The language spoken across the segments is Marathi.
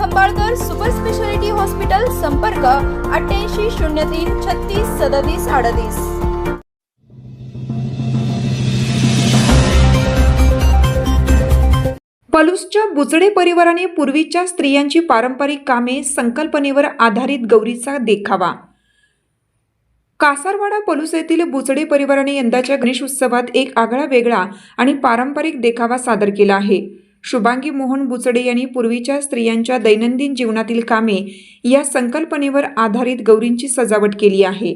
खंबाळकर सुपर स्पेशालिटी हॉस्पिटल संपर्क अठ्ठ्याऐंशी शून्य तीन छत्तीस सदतीस अडतीस. पलूसच्या बुचडे परिवाराने पूर्वीच्या स्त्रियांची पारंपरिक कामे संकल्पनेवर आधारित गौरीचा देखावा. कासारवाडा पलूस येथील बुचडे परिवाराने यंदाच्या गणेश उत्सवात एक आगळा वेगळा आणि पारंपरिक देखावा सादर केला आहे. शुभांगी मोहन बुचडे यांनी पूर्वीच्या स्त्रियांच्या दैनंदिन जीवनातील कामे या संकल्पनेवर आधारित गौरींची सजावट केली आहे.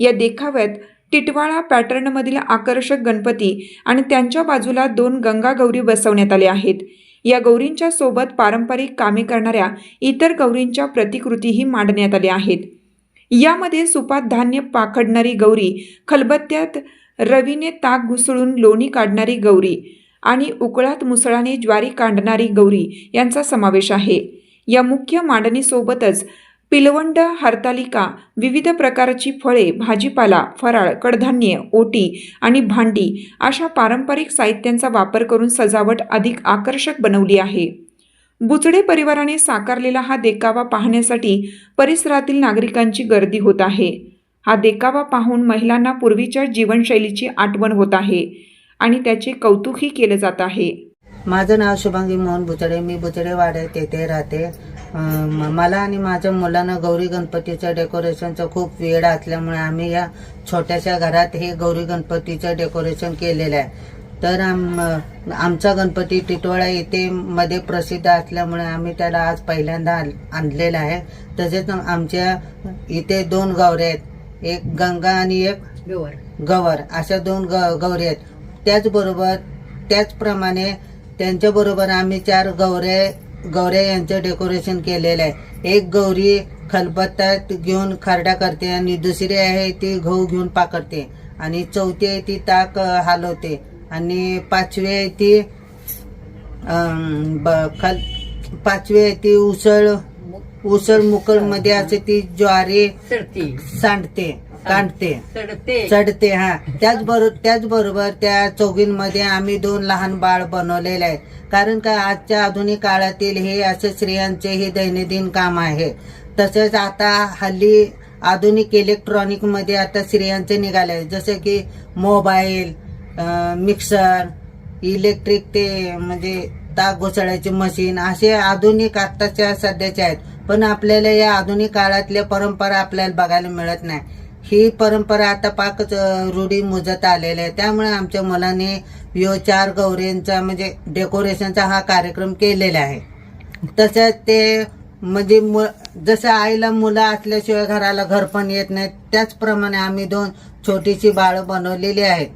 या देखाव्यात टिटवाळा पॅटर्नमधील आकर्षक गणपती आणि त्यांच्या बाजूला दोन गंगा गौरी बसवण्यात आल्या आहेत. या गौरींच्या सोबत पारंपरिक कामे करणाऱ्या इतर गौरींच्या प्रतिकृतीही मांडण्यात आल्या आहेत. यामध्ये सुपात धान्य पाखडणारी गौरी खलबत्त्यात रवीने ताक घुसळून लोणी काढणारी गौरी आणि उकळात मुसळाने ज्वारी काढणारी गौरी यांचा समावेश आहे. या मुख्य मांडणीसोबतच पिलवंड हरतालिका विविध प्रकारची फळे भाजीपाला फराळ कडधान्ये ओटी आणि भांडी अशा पारंपरिक साहित्यांचा वापर करून सजावट अधिक आकर्षक बनवली आहे. बुचडे परिवाराने साकारलेला हा देखावा पाहण्यासाठी परिसरातील नागरिकांची गर्दी होत आहे. हा देखावा पाहून महिलांना पूर्वीच्या जीवनशैलीची आठवण होत आहे. आणि त्याचे कौतुकही केलं जात आहे. माझं नाव शुभांगी मोहन बुचडे मी बुचडे वाड्यात येथे राहते मला आणि माझ्या मुलांना गौरी गणपतीचं डेकोरेशनचं खूप वेळ असल्यामुळे आम्ही या छोट्याशा घरात हे गौरी गणपतीचं डेकोरेशन केलेलं आहे. तर आम आमचा गणपती टिटवाळा येथे मध्ये प्रसिद्ध असल्यामुळे आम्ही त्याला आज पहिल्यांदा आण- आणलेला आहे. तसेच आमच्या इथे दोन गौऱ्या आहेत. एक गंगा आणि एक गवर. अशा दोन ग गौरी आहेत. त्याचबरोबर त्याचप्रमाणे त्यांच्याबरोबर आम्ही चार गौऱ्या गौऱ्या यांचं डेकोरेशन केलेलं आहे. एक गौरी खलबत्तात घेऊन खारडा करते आणि दुसरी आहे ती गहू घेऊन पाकडते आणि चौथी आहे ती ताक हलवते. आणि पाचवी आहे ती खाल पाचवी आहे ती उसळ उसळ मुकळमध्ये असे ती ज्वारी सांडते. काढते. चढते. चढते हा. त्याचबरोबर त्याचबरोबर त्या चौघींमध्ये आम्ही दोन लहान बाळ बनवलेले आहे. कारण का आजच्या आधुनिक काळातील हे असे स्त्रियांचे हे दैनंदिन काम आहे. तसेच आता हल्ली आधुनिक इलेक्ट्रॉनिकमध्ये आता स्त्रियांचे निघाले जसे की मोबाईल मिक्सर इलेक्ट्रिक ते म्हणजे ताक घोसळायची मशीन असे आधुनिक आत्ताच्या सध्याचे आहेत. पण आपल्याला या आधुनिक काळातल्या परंपरा आपल्याला बघायला मिळत नाही. ही परंपरा आता पाकच रूढी मुजत आलेली आहे. त्यामुळे आमच्या मुलाने यो चार गौऱ्यांचा म्हणजे डेकोरेशनचा हा कार्यक्रम केलेला आहे. तसंच ते म्हणजे मु जसं आईला मुलं असल्याशिवाय घराला घर पण येत नाही त्याचप्रमाणे आम्ही दोन छोटीशी बाळं बनवलेली आहेत.